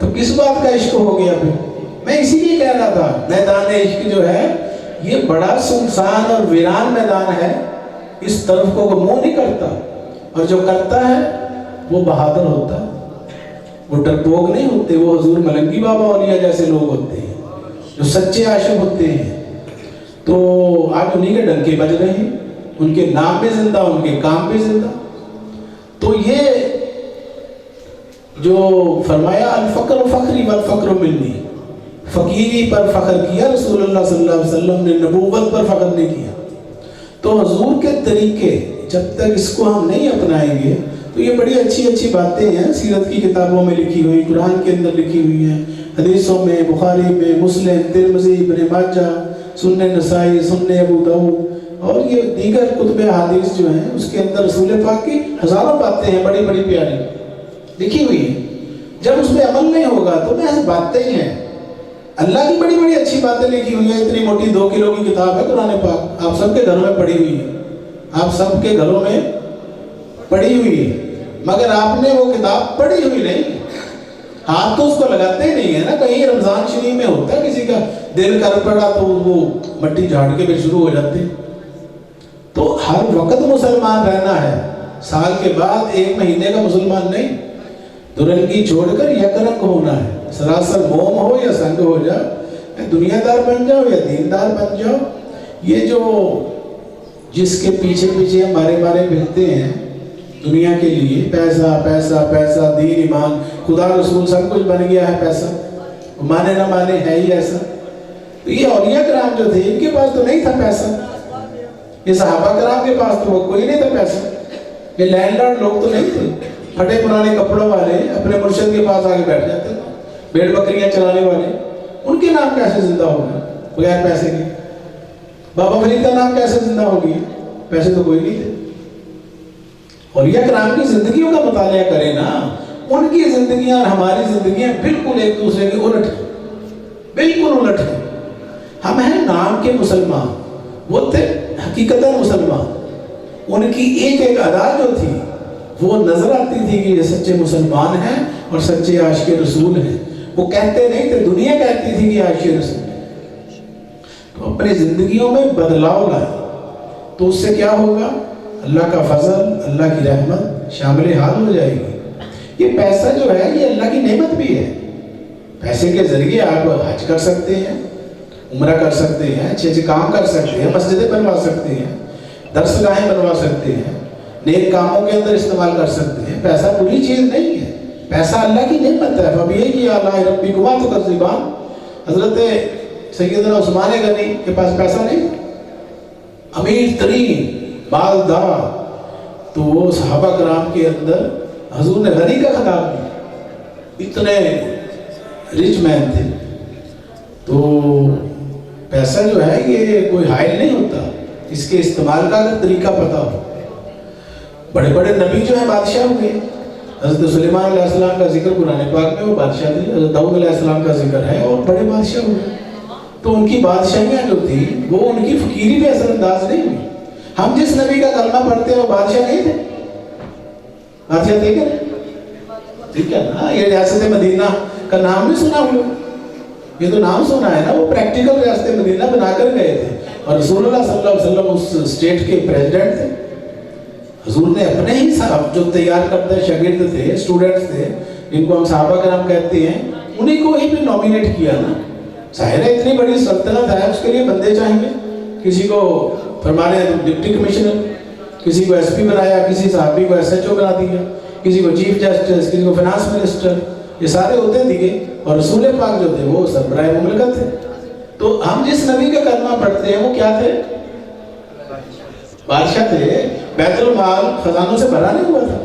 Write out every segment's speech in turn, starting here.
तो किस बात का इश्क हो गया फिर? मैं इसीलिए कह रहा था, मैदान इश्क जो है, ये बड़ा सुनसान और वीरान मैदान है। इस तरफ़ को वो मुँह नहीं करता और जो करता है, वो बहादुर होता वो डरपोक नहीं होते, वो हजूर मलंगी बाबा औलिया जैसे लोग होते हैं, जो सच्चे आशिक होते हैं। तो आज उन्हीं के डंके बज रहे हैं, उनके नाम पे ज़िंदा, उनके काम पे ज़िंदा। तो ये जो फरमाया अल फखरी वल फक्र मिलनी फकीरी पर फख्र किया, रसूलुल्लाह सल्लल्लाहु अलैहि वसल्लम ने नबूवत पर फख्र नहीं किया। तो हजूर के तरीके, जब तक इसको हम नहीं अपनाएँगे तो ये बड़ी अच्छी अच्छी बातें हैं। सीरत की किताबों में लिखी हुई, कुरान के अंदर लिखी हुई हैं। हदीसों में, बुखारी में, मुस्लिम, तिरमजी, इब्न माजा, सुन्ने नसाई, सुन्ने अबू दाऊद। और ये दीगर कुतुब हदीस जो हैं, उसके अंदर रसूल पाक की हज़ारों बातें हैं बड़ी बड़ी प्यारी। लिखी हुई है। जब उसमें अमल नहीं होगा तो महज बातें ही हैं। अल्लाह की बड़ी बड़ी अच्छी बातें लिखी हुई है। इतनी मोटी दो किलो की किताब है कुरान पाक। आप सबके घरों में पड़ी हुई है। आप सबके घरों में पड़ी हुई है। मगर आपने वो किताब पढ़ी हुई नहीं। हाथ तो उसको लगाते ही नहीं है ना। कहीं रमज़ान शरीफ में होता है किसी का दिल कर पड़ा तो वो मट्टी झाड़ के फिर शुरू हो जाते। तो हर वक्त मुसलमान रहना है। साल के बाद एक महीने का मुसलमान नहीं। दुरंगी छोड़कर यकरंग होना है। सरासर मोम हो या संग हो जाओ दुनियादार बन जाओ या दीनदार बन जाओ, ये जो जिसके पीछे पीछे हम मारे मारे फिरते हैं, दुनिया के लिए, पैसा पैसा पैसा, दीन, ईमान, खुदा रसूल, सब कुछ बन गया है पैसा। माने ना माने है ही ऐसा। तो ये औलिया कराम जो थे, इनके पास तो नहीं था पैसा। ये सहाबा कराम के पास तो कोई नहीं था पैसा। ये लैंडलॉर्ड लोग तो नहीं थे। फटे पुराने कपड़ों वाले अपने मुर्शद के पास आके बैठ जाते भेड़ बकरियाँ चलाने वाले, उनके नाम कैसे ज़िंदा होंगे? बगैर पैसे के। बाबा फरीद का नाम कैसे ज़िंदा होगी पैसे तो कोई नहीं थे और यह कराम की जिंदगियों का मुताया करें ना, उनकी ज़िंदगी और हमारी ज़िंदगी बिल्कुल एक दूसरे के उलट है। बिल्कुल उलट है। हम हैं नाम के मुसलमान, वो थे हकीकत मुसलमान। उनकी एक एक अदा जो थी वो नज़र आती थी कि ये सच्चे मुसलमान हैं और सच्चे आशिक रसूल हैं। वो कहते नहीं थे, दुनिया कहती थी कि आशिक रसूल तो अपनी जिंदगियों में बदलाव लाए। तो उससे क्या होगा? अल्लाह का फजल, अल्लाह की रहमत शामिल हाल हो जाएगी। ये पैसा जो है, ये अल्लाह की नेमत भी है। पैसे के ज़रिए आप हज कर सकते हैं, उम्र कर सकते हैं अच्छे अच्छे काम कर सकते हैं, मस्जिदें बनवा सकते हैं, दरसगाहें बनवा सकते हैं। नेक कामों के अंदर इस्तेमाल कर सकते हैं। पैसा बुरी चीज़ नहीं है। पैसा अल्लाह की नेमत है। अब ये कि अल्लाह, रब्बी कुमा तो जीबान। हज़रत सैदना उस्मान गनी के पास पैसा नहीं। अमीर तरीन मालदार तो वो सहाबा कराम के अंदर हजूर ने गनी का खिताब किया। इतने रिच मैन थे। तो पैसा जो है, ये कोई हाइल नहीं होता। इसके इस्तेमाल का अगर तरीका पता हो बड़े बड़े नबी जो है बादशाह हुए। हज़रत सुलेमान का ज़िक्र कुरान पाक में, वो बादशाह थे, हज़रत दाऊद का ज़िक्र है, और बड़े बादशाह हुए। तो उनकी बादशाहियाँ जो थी, वो उनकी फकीरी पे असरअंदाज नहीं हुई। हम जिस नबी का कलमा पढ़ते हैं, वो बादशाह नहीं थे। बादशाह थे क्या? ठीक है ना? ये रियासत मदीना का नाम भी सुना हम लोग ये तो नाम सुना है ना, वो प्रैक्टिकल रियासत मदीना बनाकर गए थे। और रसूलुल्लाह सल्लल्लाहु अलैहि वसल्लम उस स्टेट के प्रेसिडेंट थे। हजूर ने अपने ही साहब जो तैयार करते शागिर्द थे स्टूडेंट्स थे, जिनको हम साहबा का नाम कहते हैं, उन्हीं को ही भी नॉमिनेट किया ना। ज़ाहिर इतनी बड़ी सल्तनत है, उसके लिए बंदे चाहिए किसी को फरमाने डिप्टी कमिश्नर, किसी को एसपी बनाया, किसी साहबी को एसएचओ बना दिया, किसी को चीफ जस्टिस, किसी को फाइनेंस मिनिस्टर ये सारे होते दिखे और रसूल पाक जो थे, वो सरबराह मुमलकत थे। तो हम जिस नबी का कलमा पढ़ते हैं, वो क्या थे? बादशाह थे। बैतुल माल खजानों से भरा नहीं हुआ था।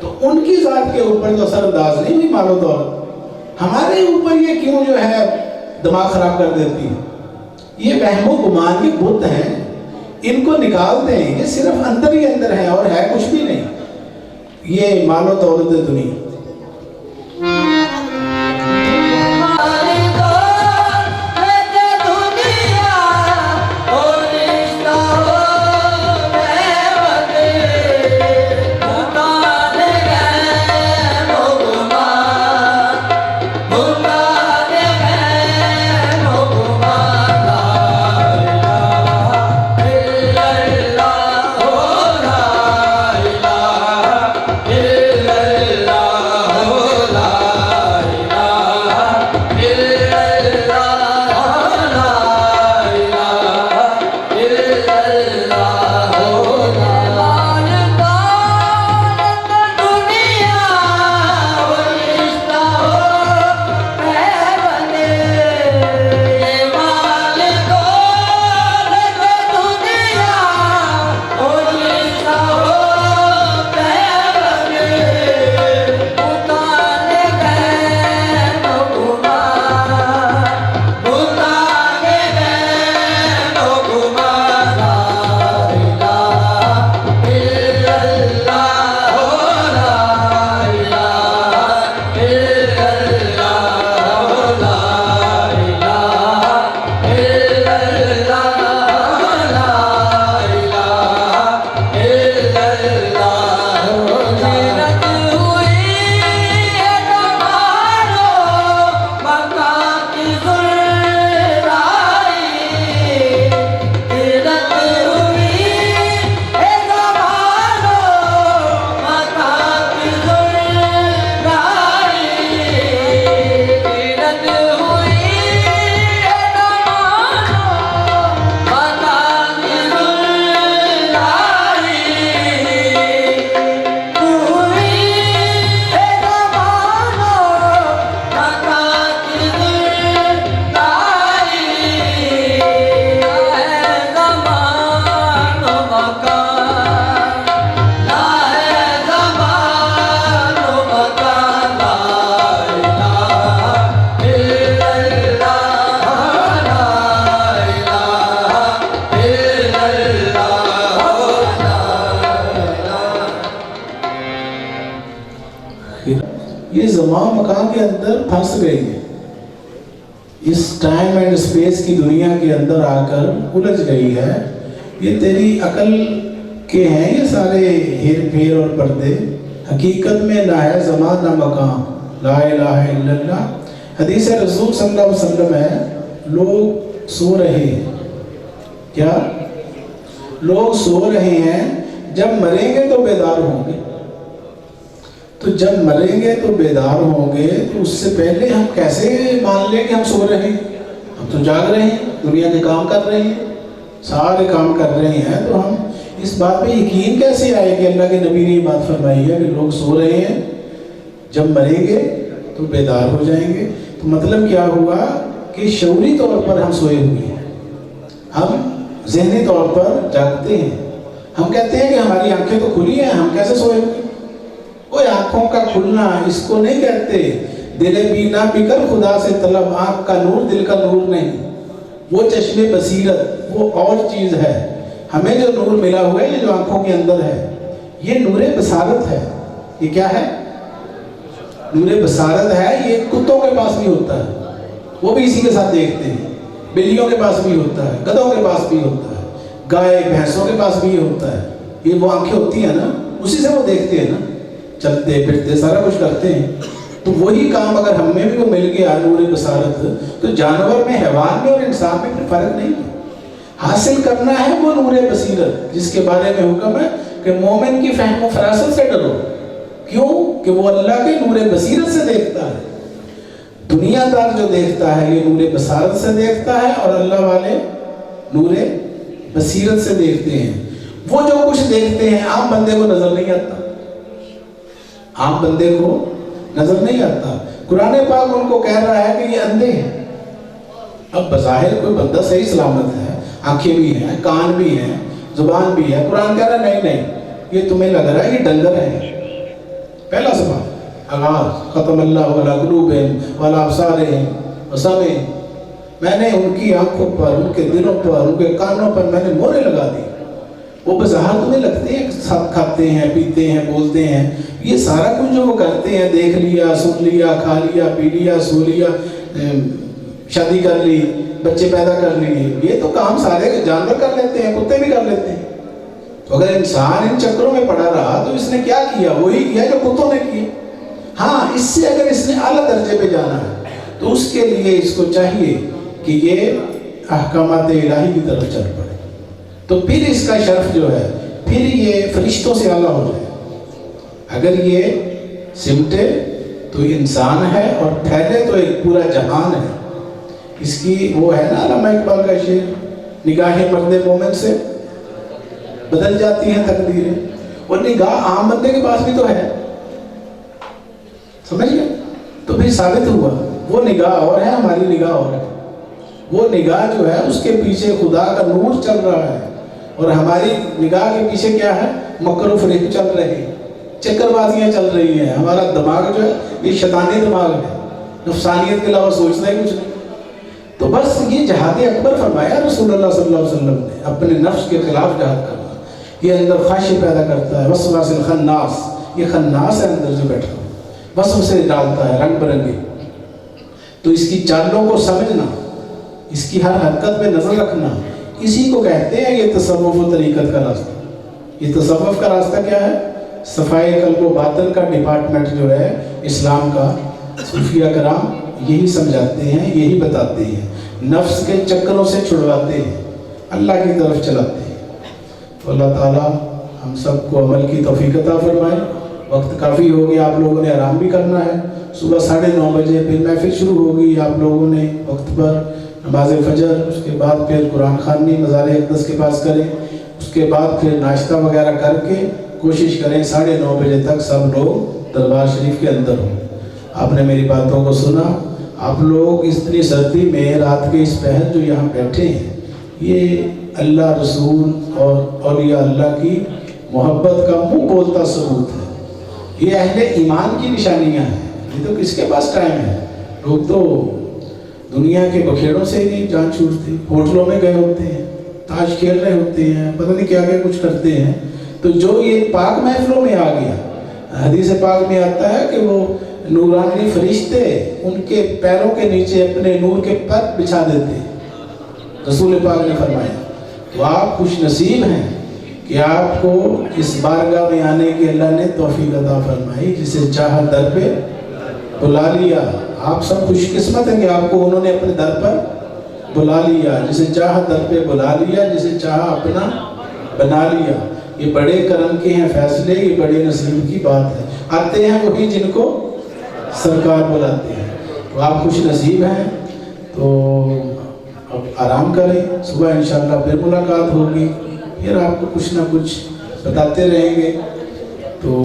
तो उनकी जात के ऊपर तो असरअंदाज नहीं हुई मालो दौलत। हमारे ऊपर ये क्यों जो है दिमाग खराब कर देती है? ये वहमो गुमान के बुत हैं, इनको निकाल दें ये सिर्फ़ अंदर ही अंदर है और है कुछ भी नहीं। ये मालो दौलत दुनिया। मकान के अंदर फंस गई है। इस टाइम एंड स्पेस की दुनिया के अंदर आकर उलझ गई है। ये तेरी अकल के हैं ये सारे हेर फेर और पर्दे। हकीकत में ना है जमान ना मकान ला इल्लल्लाह। हदीस रसूल सल्लल्लाहु अलैहि वसल्लम है, लोग सो रहे हैं। क्या? लोग सो रहे हैं। जब मरेंगे तो बेदार होंगे। तो जब मरेंगे तो बेदार होंगे तो उससे पहले हम कैसे मान लें कि हम सो रहे हैं? हम तो जाग रहे हैं, दुनिया के काम कर रहे हैं, सारे काम कर रहे हैं तो हम इस बात पे यकीन कैसे आए कि अल्लाह के नबी ने ये बात फरमाई है कि लोग सो रहे हैं, जब मरेंगे तो बेदार हो जाएँगे। तो मतलब क्या हुआ कि शौरी तौर पर हम सोए हुए हैं। हम जहनी तौर पर जागते हैं। हम कहते हैं कि हमारी आँखें तो खुली हैं, हम कैसे सोए हुए वो आँखों का खुलना इसको नहीं कहते। दिल बीना बिकर खुदा से तलब, आँख का नूर, दिल का नूर नहीं। वो चश्मे बसीरत, वो और चीज़ है। हमें जो नूर मिला हुआ है, ये जो आँखों के अंदर है, ये नूर बसारत है। ये क्या है? नूर बसारत है, ये कुत्तों के पास भी होता है। वो भी इसी के साथ देखते हैं। बिल्लियों के पास भी होता है, गधों के पास भी होता है, गाय, भैंसों के पास भी होता है। ये वो आँखें होती है ना, उसी से वो देखते हैं ना। चलते फिरते, सारा कुछ करते हैं। तो वही काम अगर हमें भी वो मिल गया, नूर बसारत तो जानवर में, हैवान में और इंसान में फिर फ़र्क नहीं है। हासिल करना है वो नूर बसीरत, जिसके बारे में हुक्म है कि मोमिन की फहम फरासत से डरो। क्यों? कि वो अल्लाह के नूर बसीरत से देखता है। दुनियादार जो देखता है, ये नूर बसारत से देखता है और अल्लाह वाले नूर बसीरत से देखते हैं। वो जो कुछ देखते हैं, आम बंदे को नज़र नहीं आता। आम बंदे को नज़र नहीं आता। कुरान पाक उनको कह रहा है कि ये अंधे हैं। अब बज़ाहिर कोई बंदा सही सलामत है। आँखें भी हैं, कान भी हैं, ज़ुबान भी है। कुरान कह रहा है, नहीं नहीं, ये तुम्हें लग रहा है ये डंगर है। पहला सवाल, आगाज़ खत्म अल्लाह वाला गुरूब वाला समय मैंने उनकी आँखों पर, उनके दिलों पर, उनके कानों पर मैंने मोहरे लगा दी। वो बाज़ार तुम्हें लगते हैं साथ खाते हैं, पीते हैं, बोलते हैं। ये सारा कुछ जो वो करते हैं, देख लिया, सुन लिया, खा लिया, पी लिया, सो लिया शादी कर ली, बच्चे पैदा कर लिए। ये तो काम सारे जानवर कर लेते हैं, कुत्ते भी कर लेते हैं। तो अगर इंसान इन चक्रों में पड़ा रहा तो इसने क्या किया? वही किया जो कुत्तों ने किया। हाँ इससे अगर इसने अला दर्जे पे जाना है तो उसके लिए इसको चाहिए कि ये अहकाम इलाही की तरफ़ चल पड़े। तो फिर इसका शर्फ जो है, फिर ये फरिश्तों से आला हो जाए। अगर ये सिमटे तो इंसान है और फैले तो एक पूरा जहान है। इसकी वो है ना अलामा इकबाल का शेर, निगाहें मर्द मोमिन से। बदल जाती हैं तकदीरें। और निगाह आम बंदे के पास भी तो है। समझ गए तो फिर साबित हुआ, वो निगाह और है, हमारी निगाह और है। वो निगाह जो है, उसके पीछे खुदा का नूर चल रहा है। और हमारी निगाह के पीछे क्या है? मकर फरेक चल रहे हैं। चक्करबाजियाँ चल रही हैं। हमारा दिमाग जो है, ये शैतानी दिमाग है। नफसानियत के अलावा सोचना ही कुछ नहीं। तो बस ये जहाद अकबर फरमाया सल्लल्लाहु वसल्लम ने, अपने नफ्स के खिलाफ जहाद करना। ये अंदर ख्वाहिश पैदा करता है। वसवासिल खन्नास। ये खन्नास है अंदर जो बैठा। बस उसे डालता है, रंग बिरंगे। तो इसकी चालों को समझना, इसकी हर हरकत पे नज़र रखना इसी को कहते हैं ये तसव्वुफ तरीकत का रास्ता। ये तसव्वुफ का रास्ता क्या है? सफ़ाई कल्ब बातन का डिपार्टमेंट जो है, इस्लाम का सूफिया कराम, यही समझाते हैं, यही बताते हैं। नफ्स के चक्करों से छुड़वाते हैं, अल्लाह की तरफ़ चलाते हैं। तो अल्लाह ताला हम सबको अमल की तोफ़ीकता फरमाए। वक्त काफ़ी हो गया, आप लोगों ने आराम भी करना है। सुबह साढ़े नौ बजे, फिर महफिल शुरू होगी आप लोगों ने वक्त पर। नमाज़ फजर उसके बाद फिर कुरान खानी, मज़ार अकदस के पास करें, उसके बाद फिर नाश्ता वगैरह करके कोशिश करें साढ़े नौ बजे तक सब लोग दरबार शरीफ के अंदर हों। आपने मेरी बातों को सुना, आप लोग इतनी सर्दी में रात के इस पहर जो यहाँ बैठे हैं, ये अल्लाह रसूल और औलिया अल्लाह की मोहब्बत का मुँह बोलता सबूत है। ये अहले ईमान की निशानियाँ हैं। ये तो किसके पास टाइम है? लोग तो दुनिया के बखेड़ों से ही जान छूटती होटलों में गए होते हैं, ताश खेल रहे होते हैं, पता नहीं क्या क्या कुछ करते हैं। तो जो ये पाक महफिलों में आ गया, हदीस पाक में आता है कि वो नूरानी फरिश्ते उनके पैरों के नीचे अपने नूर के पर बिछा देते रसूल पाक ने फरमाया तो आप खुश नसीब हैं कि आपको इस बारगाह में आने की अल्लाह ने तोफ़ी अदा फरमाई, जिसे चाह दर पे बुला लिया। आप सब खुशकिस्मत हैं कि आपको उन्होंने अपने दर पर बुला लिया। जिसे चाह दर पे बुला लिया, जिसे चाह अपना बना लिया। ये बड़े करम के हैं फैसले, ये बड़े नसीब की बात है। आते हैं वही जिनको सरकार बुलाते हैं। तो आप खुश नसीब हैं तो अब आराम करें। सुबह इंशाल्लाह फिर मुलाकात होगी। फिर आपको कुछ ना कुछ बताते रहेंगे। तो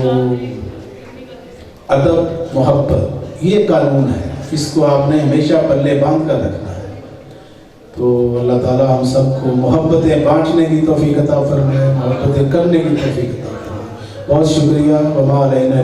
अदब, मोहब्बत। ये कानून है, इसको आपने हमेशा पल्ले बाँध कर रखना है। तो अल्लाह ताला हम सबको मोहब्बतें बांटने की तोफ़ी अता फरमाए, मोहब्बतें करने की तोफ़ी अता फरमाए। बहुत शुक्रिया। वमा अलैना